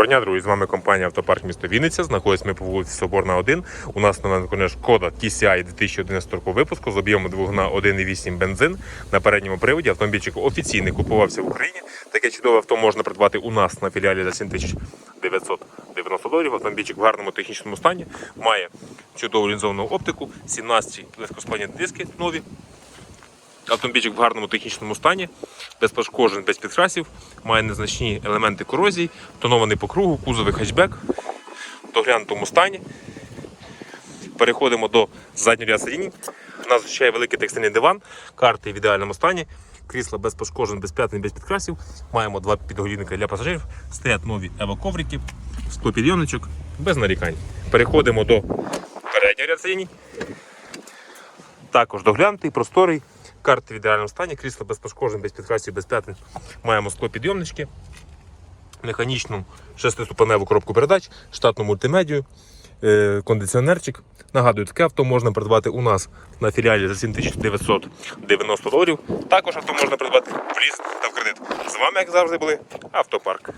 Доброго дня, друзі. З вами компанія Автопарк місто Вінниця. Знаходимося ми по вулиці Соборна 1. У нас на мене шкода TCI 2011 року випуску з об'ємом двигуна 1,8 бензин на передньому приводі. Автомобільчик офіційний купувався в Україні. Таке чудове авто можна придбати у нас на філіалі за 7990 доларів. Автомобільчик в гарному технічному стані. Має чудову лінзовану оптику, 17 легкосплавні диски нові. Автомобільчик в гарному технічному стані, без пошкоджень, без підкрасів, має незначні елементи корозії, тонований по кругу, кузовий хетчбек в доглянутому стані. Переходимо до заднього ряду сидінь. Нас зустрічає великий текстильний диван, карти в ідеальному стані, крісла без пошкоджень, без п'ятин, без підкрасів. Маємо два підголівника для пасажирів, стоять нові ево-коврики, склопідйомничок, без нарікань. Переходимо до переднього ряду сидінь. Також доглянутий, просторий, карти в ідеальному стані, крісло без пошкоджень, без підкрасів, без п'ятин. Маємо склопідйомнички, механічну шестиступеневу коробку передач, штатну мультимедію, е, кондиціонерчик. Нагадую, таке авто можна придбати у нас на філіалі за 7990 доларів. Також авто можна придбати в ліс та в кредит. З вами, як завжди, були Автопарк.